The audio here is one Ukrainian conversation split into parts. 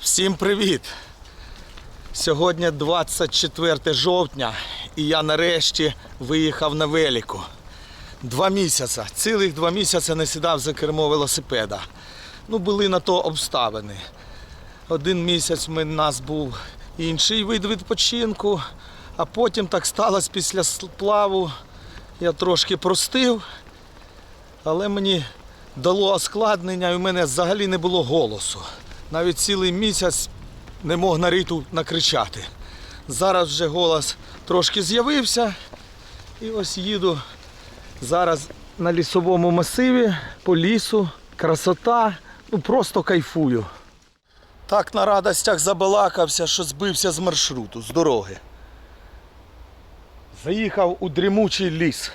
Всім привіт! Сьогодні 24 жовтня і я нарешті виїхав на велику. Два місяці, цілих два місяці не сідав за кермо велосипеда. Ну, були на то обставини. Один місяць в нас був інший вид відпочинку, а потім так сталося після сплаву. Я трошки простив, але мені дало оскладнення і в мене взагалі не було голосу. Навіть цілий місяць не мог на риту накричати. Зараз вже голос трошки з'явився. І ось їду зараз на лісовому масиві, по лісу, красота, ну просто кайфую. Так на радостях забалакався, що збився з маршруту, з дороги. Заїхав у дрімучий ліс.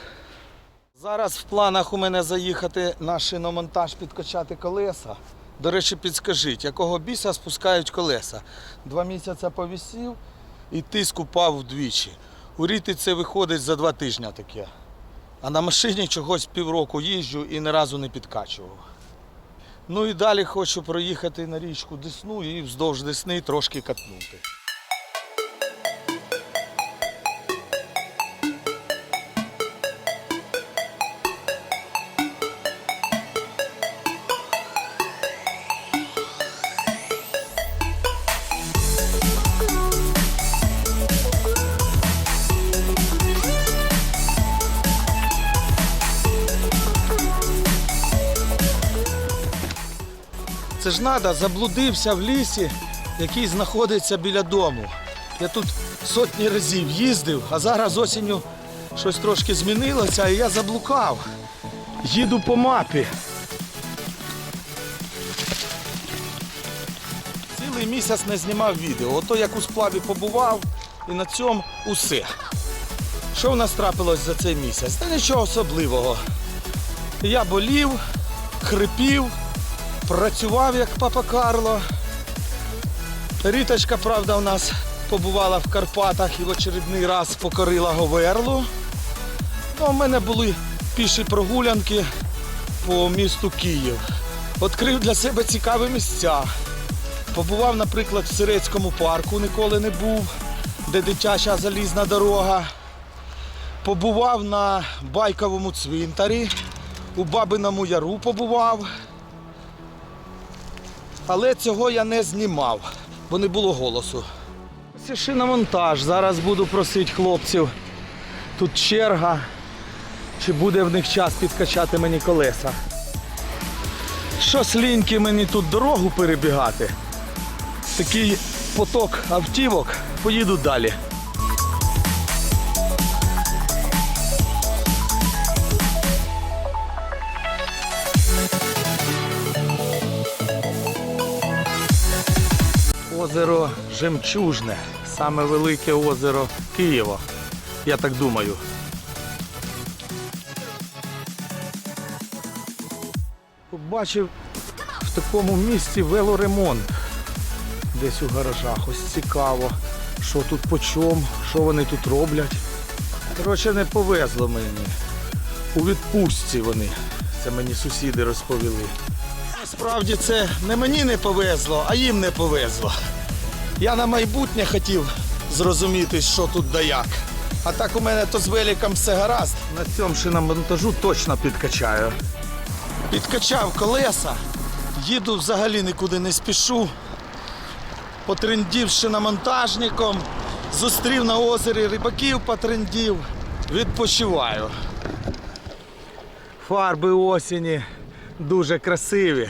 Зараз в планах у мене заїхати на шиномонтаж підкачати колеса. До речі, підскажіть, якого біса спускають колеса? Два місяці повісів і тиск упав вдвічі. У ріти це виходить за два тижні таке. А на машині чогось півроку їжджу і ні разу не підкачував. Ну і далі хочу проїхати на річку Десну і вздовж Десни трошки катнути. Ж надо, заблудився в лісі, який знаходиться біля дому. Я тут сотні разів їздив, а зараз осінню щось трошки змінилося, і я заблукав. Їду по мапі. Цілий місяць не знімав відео. Ото як у сплаві побував і на цьому усе. Що в нас трапилось за цей місяць? Та нічого особливого. Я болів, хрипів, працював як папа Карло. Ріточка, правда, у нас побувала в Карпатах і в очередний раз покорила Говерлу. Ну, у мене були піші прогулянки по місту Київ. Відкрив для себе цікаві місця. Побував, наприклад, в Сирецькому парку, ніколи не був, де дитяча залізна дорога. Побував на байковому цвинтарі, у Бабиному Яру побував. Але цього я не знімав, бо не було голосу. Це шиномонтаж. Зараз буду просити хлопців. Тут черга. Чи буде в них час підкачати мені колеса? Що сліньки мені тут дорогу перебігати? Такий поток автівок, поїду далі. Озеро Жемчужне, саме велике озеро Києва. Я так думаю. Побачив в такому місці велоремонт. Десь у гаражах. Ось цікаво, що тут по чому, що вони тут роблять. Коротше, не повезло мені. У відпустці вони. Це мені сусіди розповіли. Насправді це не мені не повезло, а їм не повезло. Я на майбутнє хотів зрозуміти, що тут да як. А так у мене то з великом все гаразд. На цьому шиномонтажу точно підкачаю. Підкачав колеса, їду взагалі нікуди не спішу. Потрендів шиномонтажником, зустрів на озері рибаків, потрендів, відпочиваю. Фарби осені дуже красиві.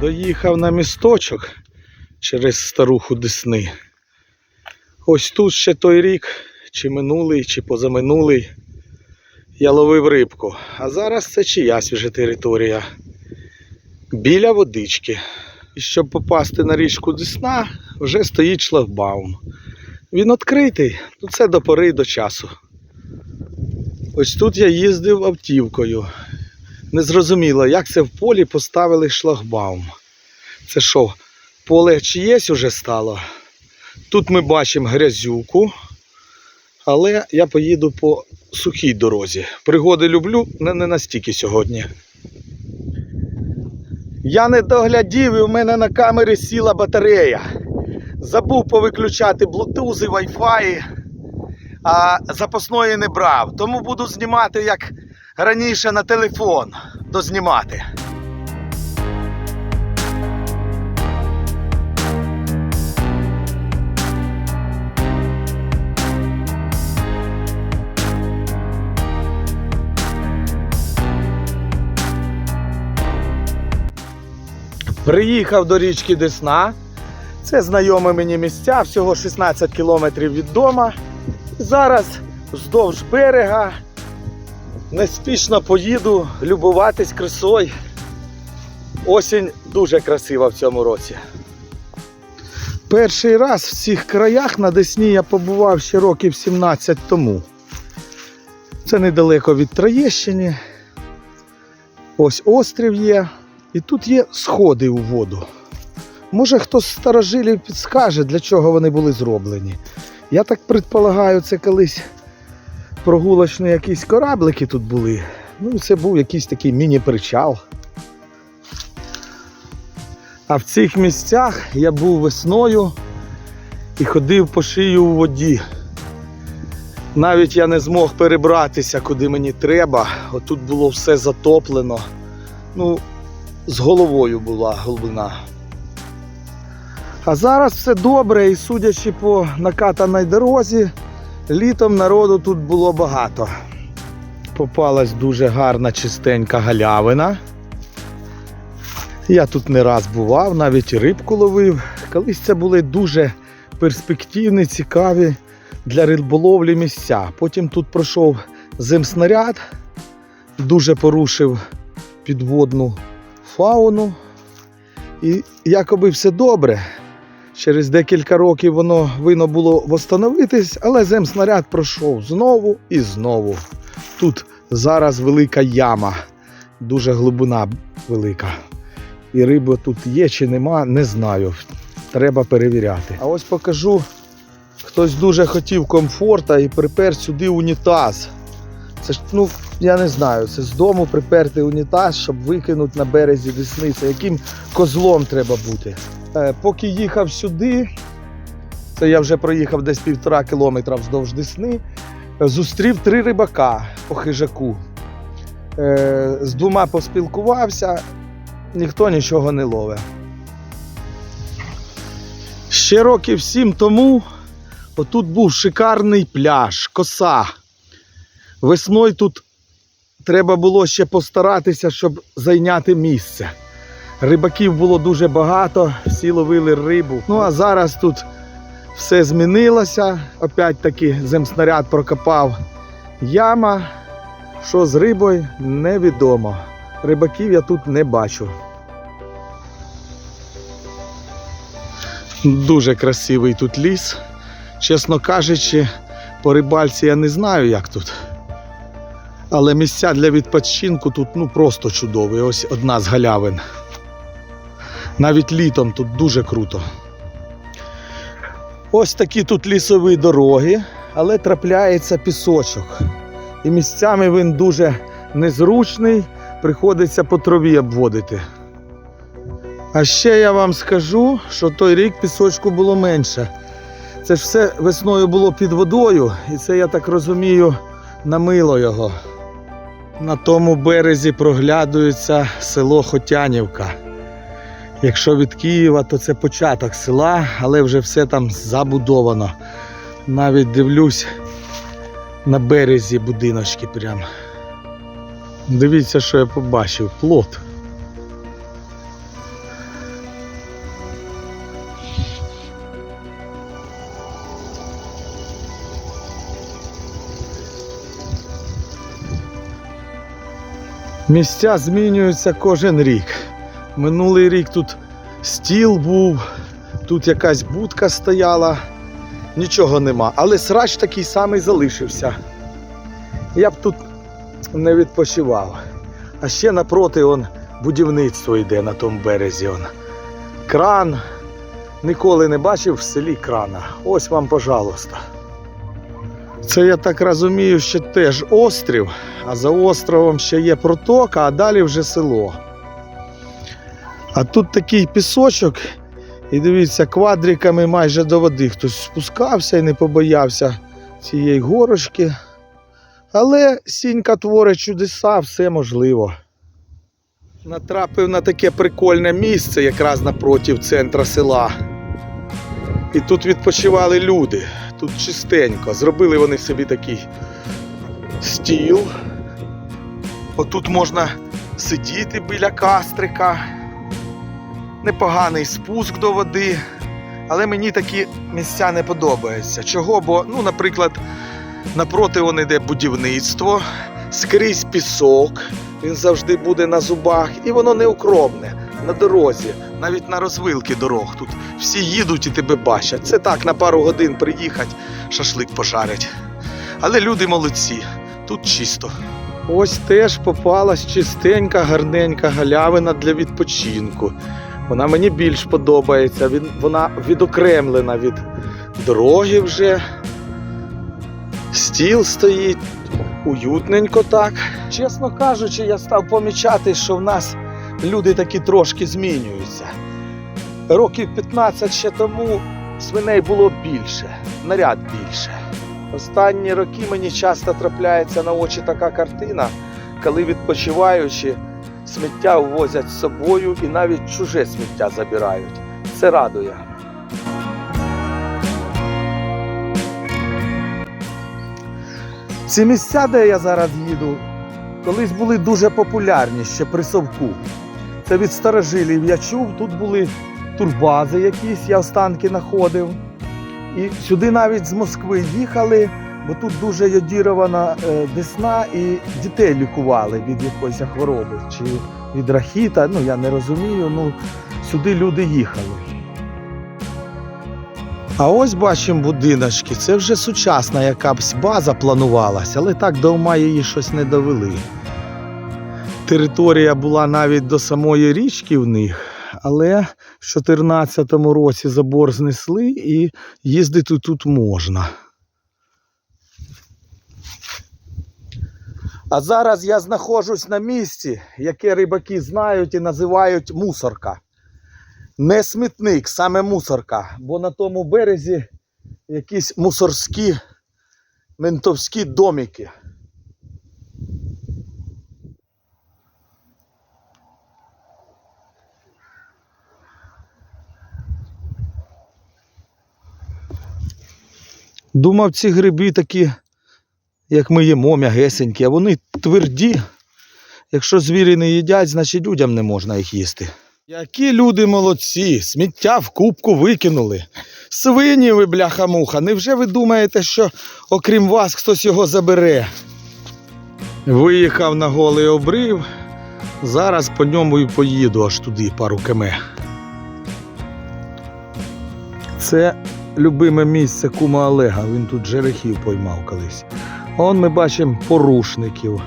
Доїхав на місточок через старуху Десни. Ось тут ще той рік, чи минулий, чи позаминулий, я ловив рибку. А зараз це чиясь вже територія. Біля водички. І щоб попасти на річку Десна, вже стоїть шлагбаум. Він відкритий, ну це до пори до часу. Ось тут я їздив автівкою. Незрозуміло, як це в полі поставили шлагбаум. Це що, поле чиєсь уже стало? Тут ми бачимо грязюку, але я поїду по сухій дорозі. Пригоди люблю, не, не настільки сьогодні. Я не доглядів і у мене на камері сіла батарея. Забув повиключати блутузи, вайфаї, а запасної не брав. Тому буду знімати як раніше на телефон дознімати. Приїхав до річки Десна. Це знайомі мені місця, всього 16 кілометрів від дома. Зараз вздовж берега неспішно поїду любуватись красою. Осінь дуже красива в цьому році. Перший раз в цих краях на Десні я побував ще років 17 тому. Це недалеко від Троєщини. Ось острів є. І тут є сходи у воду. Може хтось з старожилів підскаже, для чого вони були зроблені. Я так предполагаю, це колись прогулочні якісь кораблики тут були. Ну, це був якийсь такий міні-причал. А в цих місцях я був весною і ходив по шию у воді. Навіть я не змог перебратися, куди мені треба. Отут було все затоплено. Ну, з головою була глибина. А зараз все добре і судячи по накатаній дорозі, літом народу тут було багато. Попалась дуже гарна чистенька галявина. Я тут не раз бував, навіть рибку ловив. Колись це були дуже перспективні, цікаві для риболовлі місця. Потім тут пройшов земснаряд, дуже порушив підводну фауну. І якоби все добре. Через декілька років воно винно було восстановитись, але земснаряд пройшов знову і знову. Тут зараз велика яма, дуже глибина велика. І риба тут є чи нема, не знаю. Треба перевіряти. А ось покажу, хтось дуже хотів комфорта і припер сюди унітаз. Це ж, ну, я не знаю, це з дому приперти унітаз, щоб викинути на березі Десни. Це яким козлом треба бути. Е, поки їхав сюди, це я вже проїхав десь півтора кілометра вздовж Десни, зустрів три рибака по хижаку. Е, з двома поспілкувався, ніхто нічого не ловить. Ще років сім тому отут був шикарний пляж, коса. Весною тут треба було ще постаратися, щоб зайняти місце. Рибаків було дуже багато, всі ловили рибу. Ну а зараз тут все змінилося. Опять таки земснаряд прокопав яма. Що з рибою, невідомо. Рибаків я тут не бачу. Дуже красивий тут ліс. Чесно кажучи, по рибальці я не знаю, як тут. Але місця для відпочинку тут ну просто чудові. Ось одна з галявин. Навіть літом тут дуже круто. Ось такі тут лісові дороги, але трапляється пісочок. І місцями він дуже незручний, приходиться по траві обводити. А ще я вам скажу, що той рік пісочку було менше. Це ж все весною було під водою, і це, я так розумію, намило його. На тому березі проглядується село Хотянівка. Якщо від Києва, то це початок села, але вже все там забудовано. Навіть дивлюсь на березі будиночки прям. Дивіться, що я побачив. Плот. Місця змінюються кожен рік. Минулий рік тут стіл був, тут якась будка стояла, нічого нема. Але срач такий самий залишився. Я б тут не відпочивав. А ще напроти он, будівництво йде на тому березі. Он. Кран. Ніколи не бачив в селі крана. Ось вам, пожалуйста. Це я так розумію, що теж острів, а за островом ще є протока, а далі вже село. А тут такий пісочок, і дивіться, квадриками майже до води хтось спускався і не побоявся цієї горочки. Але сінька творить чудеса, все можливо. Натрапив на таке прикольне місце, якраз напротив центра села. І тут відпочивали люди. Тут чистенько. Зробили вони собі такий стіл. Отут можна сидіти біля кастрика. Непоганий спуск до води. Але мені такі місця не подобаються. Чого? Бо, ну, наприклад, напроти вон іде будівництво, скрізь пісок, він завжди буде на зубах, і воно неукромне на дорозі, навіть на розвилки дорог. Тут всі їдуть і тебе бачать. Це так, на пару годин приїхать, шашлик пожарять. Але люди молодці, тут чисто. Ось теж попалась чистенька, гарненька галявина для відпочинку. Вона мені більш подобається. Він, вона відокремлена від дороги вже. Стіл стоїть, уютненько так. Чесно кажучи, я став помічати, що в нас люди такі трошки змінюються. Років 15 ще тому свиней було більше, наряд більше. Останні роки мені часто трапляється на очі така картина, коли відпочиваючи, сміття ввозять з собою і навіть чуже сміття забирають. Це радує. Ці місця, де я зараз їду, колись були дуже популярні ще при совку. Це від старожилів я чув, тут були турбази якісь, я останки знаходив. І сюди навіть з Москви їхали, бо тут дуже йодірована е, десна, і дітей лікували від якоїсь хвороби чи від рахіта. Ну я не розумію. Ну сюди люди їхали. А ось бачимо будиночки. Це вже сучасна якась база планувалася, але так до ума її щось не довели. Територія була навіть до самої річки в них, але в 2014 році забор знесли і їздити тут можна. А зараз я знаходжусь на місці, яке рибаки знають і називають мусорка. Не смітник, саме мусорка, бо на тому березі якісь мусорські ментовські домики. Думав, ці гриби такі, як ми їмо, м'ягесенькі, а вони тверді. Якщо звірі не їдять, значить людям не можна їх їсти. Які люди молодці, сміття в кубку викинули. Свині ви, бляха-муха, невже ви думаєте, що окрім вас хтось його забере? Виїхав на голий обрив. Зараз по ньому і поїду аж туди пару км. Це любиме місце кума Олега. Він тут жерехів поймав колись. Он ми бачимо порушників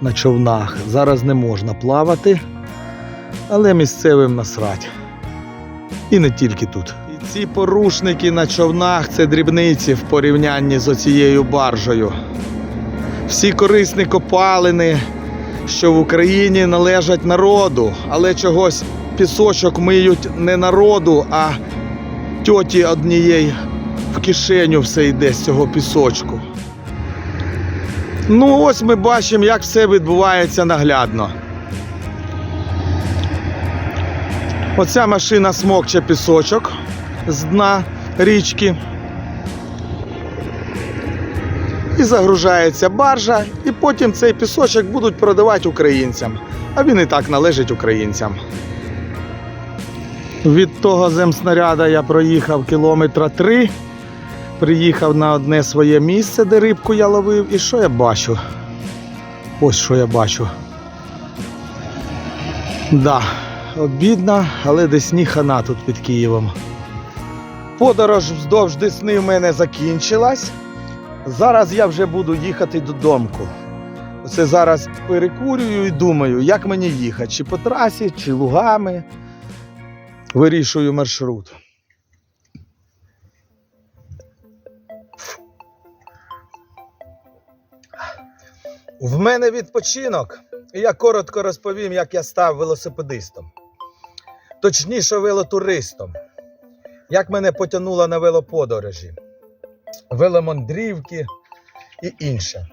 на човнах. Зараз не можна плавати, але місцевим насрать. І не тільки тут. І ці порушники на човнах це дрібниці в порівнянні з оцією баржею. Всі корисні копалини, що в Україні належать народу, але чогось пісочок миють не народу, а тьоті однієї в кишеню все йде з цього пісочку. Ну, ось ми бачимо, як все відбувається наглядно. Оця машина смокче пісочок з дна річки. І загружається баржа, і потім цей пісочок будуть продавати українцям. А він і так належить українцям. Від того земснаряда я проїхав кілометра три. Приїхав на одне своє місце, де рибку я ловив. І що я бачу? Ось що я бачу. Да, обідна, але Десні хана тут під Києвом. Подорож вздовж Десни в мене закінчилась. Зараз я вже буду їхати додому. Це зараз перекурюю і думаю, як мені їхати, чи по трасі, чи лугами. Вирішую маршрут. В мене відпочинок, і я коротко розповім, як я став велосипедистом. Точніше, велотуристом. Як мене потягнуло на велоподорожі, веломандрівки і інше.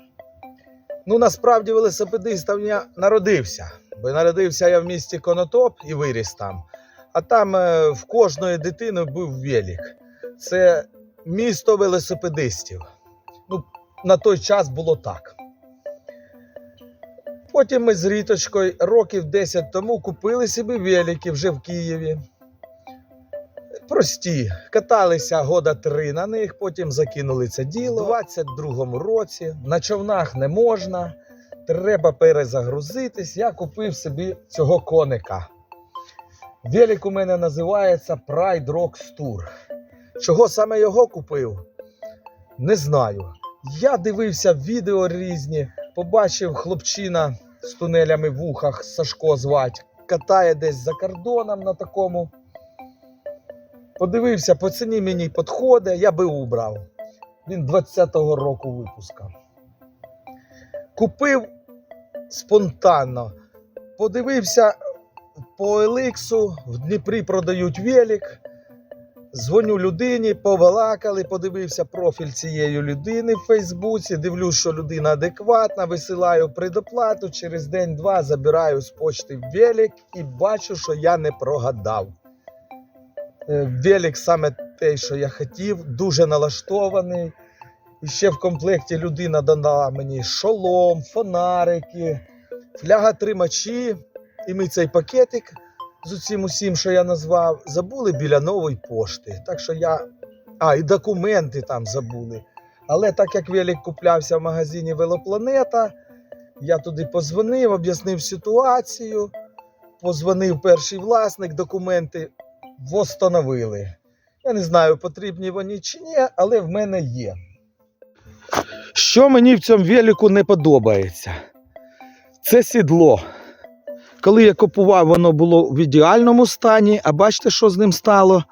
Ну, насправді, велосипедистом я народився, бо народився я в місті Конотоп і виріс там. А там е, в кожної дитини був велик. Це місто велосипедистів. Ну, на той час було так. Потім ми з Ріточкою років 10 тому купили собі велики вже в Києві. Прості, каталися года три на них, потім закинули це діло. У 22-му році на човнах не можна, треба перезагрузитись. Я купив собі цього коника. Велик у мене називається Pride Rocks Tour. Чого саме його купив? Не знаю. Я дивився відео різні, побачив хлопчина з тунелями в ухах, Сашко звать, катає десь за кордоном на такому. Подивився, по ціні мені підходить, я би убрав. Він 20-го року випуска. Купив спонтанно. Подивився по Еликсу, в Дніпрі продають велик. Дзвоню людині, повалакали, подивився профіль цієї людини в Фейсбуці. Дивлюсь, що людина адекватна, висилаю предоплату. Через день-два забираю з почти велик і бачу, що я не прогадав. Е, Велик саме те, що я хотів, дуже налаштований. І ще в комплекті людина дала мені шолом, фонарики, фляга тримачі. І ми цей пакетик з усім усім, що я назвав, забули біля нової пошти. Так що я. А, і документи там забули. Але так як велик куплявся в магазині Велопланета, я туди позвонив, об'яснив ситуацію. Позвонив перший власник, документи восстановили. Я не знаю, потрібні вони чи ні, але в мене є. Що мені в цьому велику не подобається? Це сідло. Коли я купував, воно було в ідеальному стані, а бачите, що з ним стало?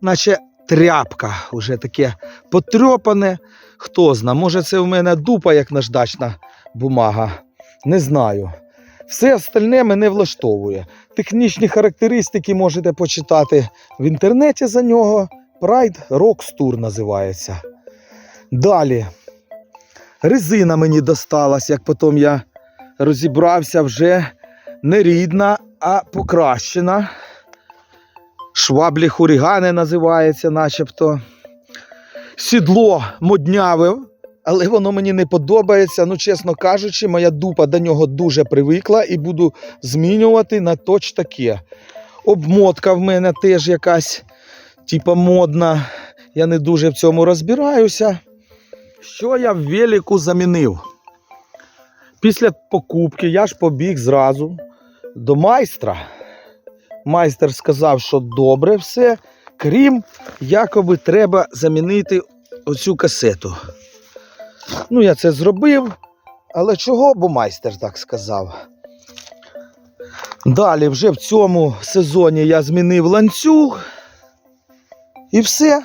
Наче тряпка, уже таке потрьопане. Хто зна, може це в мене дупа, як наждачна бумага. Не знаю. Все остальне мене влаштовує. Технічні характеристики можете почитати в інтернеті за нього. Pride Rocks Tour називається. Далі. Резина мені досталась, як потім я розібрався вже не рідна, а покращена. Шваблі хурігани називається, начебто. Сідло модняве, але воно мені не подобається. Ну, чесно кажучи, моя дупа до нього дуже привикла і буду змінювати на точ таке. Обмотка в мене теж якась, типа модна. Я не дуже в цьому розбираюся. Що я в велику замінив? Після покупки я ж побіг зразу до майстра. Майстер сказав, що добре все, крім якоби треба замінити оцю касету. Ну, я це зробив, але чого? Бо майстер так сказав. Далі, вже в цьому сезоні я змінив ланцюг і все.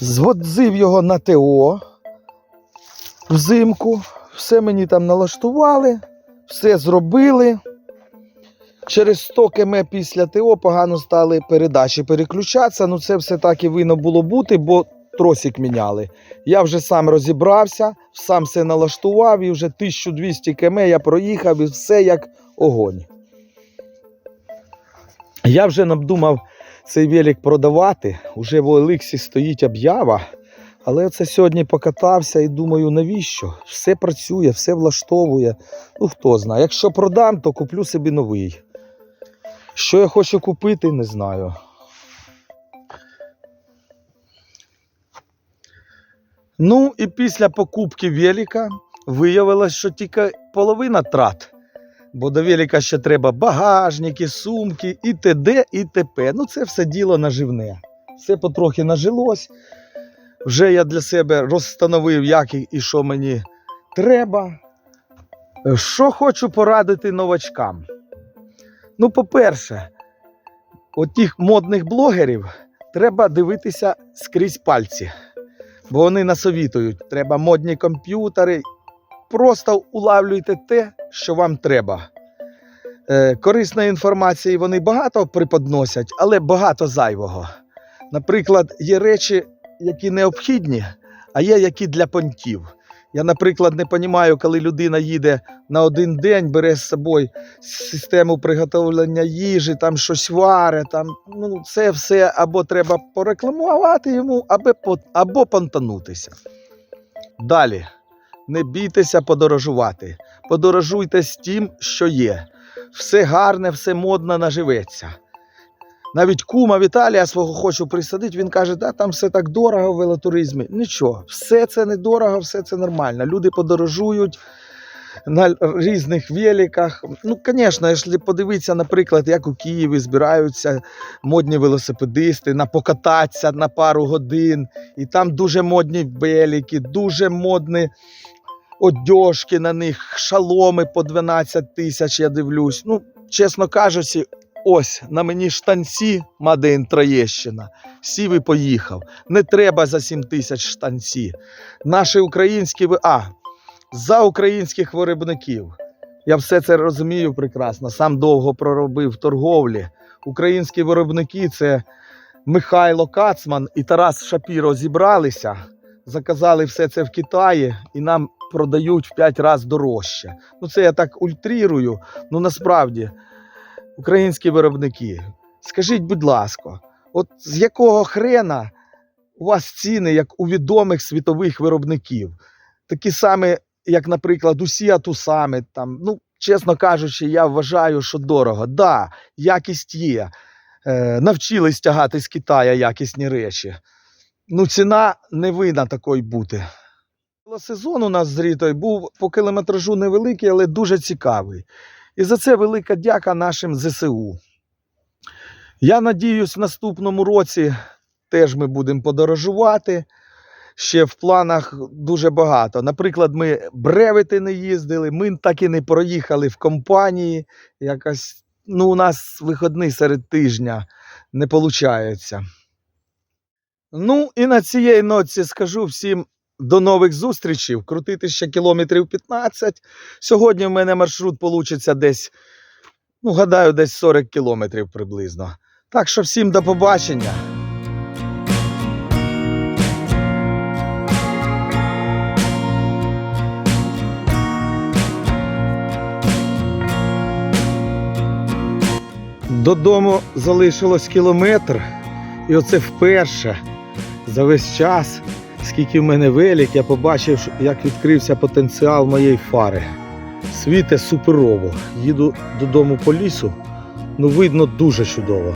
Зводзив його на ТО взимку. Все мені там налаштували, все зробили. Через 100 км після ТО погано стали передачі переключатися. Ну це все так і винно було бути, бо тросик міняли. Я вже сам розібрався, сам все налаштував і вже 1200 км я проїхав і все як огонь. Я вже надумав цей велик продавати. Уже в Олексі стоїть об'ява. Але це сьогодні покатався і думаю, навіщо? Все працює, все влаштовує. Ну хто знає. Якщо продам, то куплю собі новий. Що я хочу купити, не знаю. Ну і після покупки велика виявилось, що тільки половина трат. Бо до велика ще треба багажники, сумки, і т.д. і т.п. Ну це все діло наживне. Все потрохи нажилось. Вже я для себе розстановив, як і що мені треба. Що хочу порадити новачкам? Ну, по-перше, от тих модних блогерів треба дивитися скрізь пальці, бо вони насовітують. Треба модні комп'ютери. Просто улавлюйте те, що вам треба. Е, корисної інформації вони багато преподносять, але багато зайвого. Наприклад, є речі, які необхідні, а є які для понтів. Я, наприклад, не розумію, коли людина їде на один день, бере з собою систему приготовлення їжі, там щось варить, там, ну, це все або треба порекламувати йому, або, або понтанутися. Далі, не бійтеся подорожувати. Подорожуйте з тим, що є. Все гарне, все модно наживеться. Навіть кума Віталія свого хочу присадити, він каже, да, там все так дорого в велотуризмі. Нічого, все це недорого, все це нормально. Люди подорожують на різних великах. Ну, звісно, якщо подивитися, наприклад, як у Києві збираються модні велосипедисти на покататися на пару годин, і там дуже модні велики, дуже модні одежки на них, шаломи по 12 тисяч, я дивлюсь. Ну, чесно кажучи, ось на мені штанці Мадин Троєщина. Сів і поїхав. Не треба за 7 тисяч штанці. Наші українські а, за українських виробників. Я все це розумію прекрасно. Сам довго проробив торговлі. Українські виробники це Михайло Кацман і Тарас Шапіро зібралися, заказали все це в Китаї і нам продають в 5 разів дорожче. Ну це я так ультрірую. Ну насправді, українські виробники, скажіть, будь ласка, от з якого хрена у вас ціни, як у відомих світових виробників? Такі самі, як, наприклад, усі атусами, там, ну, чесно кажучи, я вважаю, що дорого. Да, якість є. Е, навчились тягати з Китаю якісні речі. Ну, ціна не винна такої бути. Сезон у нас з Рітою був по кілометражу невеликий, але дуже цікавий. І за це велика дяка нашим ЗСУ. Я надіюсь, в наступному році теж ми будемо подорожувати. Ще в планах дуже багато. Наприклад, ми бревити не їздили, ми так і не проїхали в компанії. Якось, ну, у нас виходний серед тижня не виходить. Ну, і на цієї ноці скажу всім до нових зустрічей. Крутити ще кілометрів 15. Сьогодні в мене маршрут вийде десь, ну, гадаю, десь 40 кілометрів приблизно. Так що всім до побачення. Додому залишилось кілометр, і оце вперше за весь час, скільки в мене велик, я побачив, як відкрився потенціал моєї фари. Світе суперово. Їду додому по лісу, ну видно дуже чудово.